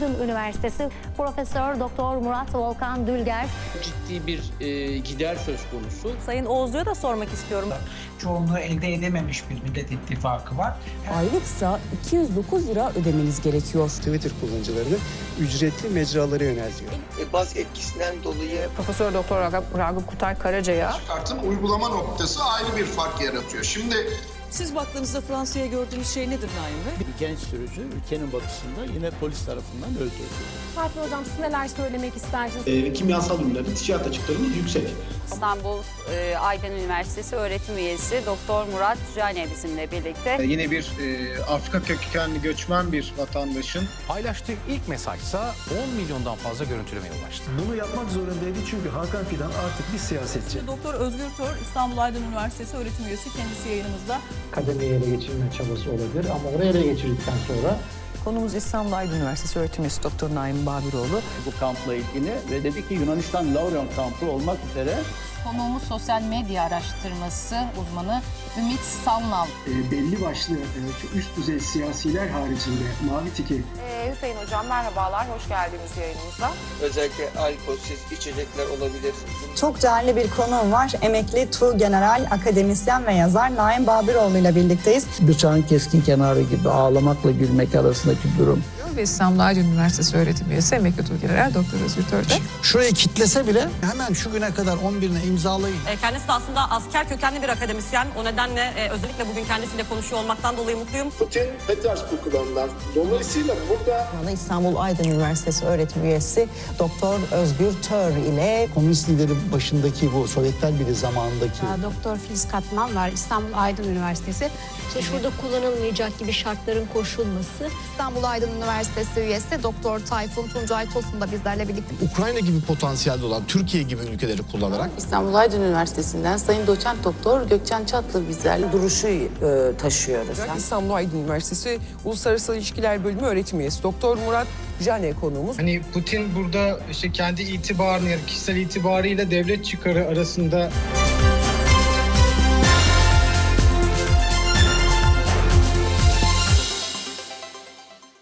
Aydın Üniversitesi Profesör Doktor Murat Volkan Dülger ciddi bir e, gider söz konusu. Sayın Oğuzlu'ya da sormak istiyorum. çoğunluğu elde edememiş bir Millet İttifakı var. Aylıksa 209 lira ödemeniz gerekiyor. Twitter kullanıcılarını ücretli mecralara yöneltiyor. e, baz etkisinden dolayı Profesör Doktor Ragıp, Ragıp Kutay Karaca'ya kartın uygulama noktası ayrı bir fark yaratıyor. Şimdi Siz baktığınızda Fransa'ya gördüğünüz şey nedir Naim Bey? Bir genç sürücü ülkenin batısında yine polis tarafından öldürüldü. Fatih Hocam siz neler söylemek istersiniz? E, kimyasal ürünlerde ticaret açıklarımız yüksek. İstanbul e, Aydın Üniversitesi öğretim üyesi Doktor Murat Cane bizimle birlikte. Yine bir e, Afrika kökenli göçmen bir vatandaşın Paylaştığı ilk mesajsa 10 milyondan fazla görüntülemeye ulaştı. bunu yapmak zorundaydı çünkü Hakan Fidan artık bir siyasetçi. Doktor Özgür Tör, İstanbul Aydın Üniversitesi öğretim üyesi kendisi yayınımızda. Kademeyi ele geçirme çabası olabilir ama oraya ele geçirdikten sonra Konumuz İstanbul Aydın Üniversitesi öğretim üyesi Doktor Naim Babiroğlu. Bu kampla ilgili ve dedi ki Yunanistan Laurion kampı olmak üzere Konuğumuz sosyal medya araştırması uzmanı Ümit Salnal. belli başlı e, üst düzey siyasiler haricinde Mavi Tiki Hüseyin Hocam merhabalar, hoş geldiniz yayınımıza. özellikle alkolsüz içecekler olabilir. Çok değerli bir konuğum var. Emekli Tu General akademisyen ve yazar Naim Babiroğlu ile birlikteyiz. bıçağın keskin kenarı gibi ağlamakla gülmek arasındaki durum. Ve İstanbul Aydın Üniversitesi öğretim üyesi Emekli Turgeneral Doktor Özgür Tör'de. Şurayı kitlese bile hemen şu güne kadar 11'ine imzalayın. Kendisi de aslında asker kökenli bir akademisyen. O nedenle e, özellikle bugün kendisiyle konuşuyor olmaktan dolayı mutluyum. Putin Petersburg'dan dolayısıyla burada İstanbul Aydın Üniversitesi öğretim üyesi Doktor Özgür Tör ile Komünist liderin başındaki bu Sovyetler Birliği zamanındaki Doktor Filiz Katman var İstanbul Aydın Üniversitesi. İşte şurada kullanılmayacak gibi şartların koşulması. İstanbul Aydın Üniversitesi üyesi Doktor Tayfun Tuncay Tosun da bizlerle birlikte. Ukrayna gibi potansiyelde olan Türkiye gibi ülkeleri kullanarak İstanbul Aydın Üniversitesi'nden Sayın Doçent Doktor Gökçen Çatlı bizlerle duruşu taşıyoruz. İstanbul Aydın Üniversitesi Uluslararası İlişkiler Bölümü öğretim üyesi Doktor Murat Jane konuğumuz. Hani Putin burada işte kendi itibarını, kişisel itibarıyla devlet çıkarı arasında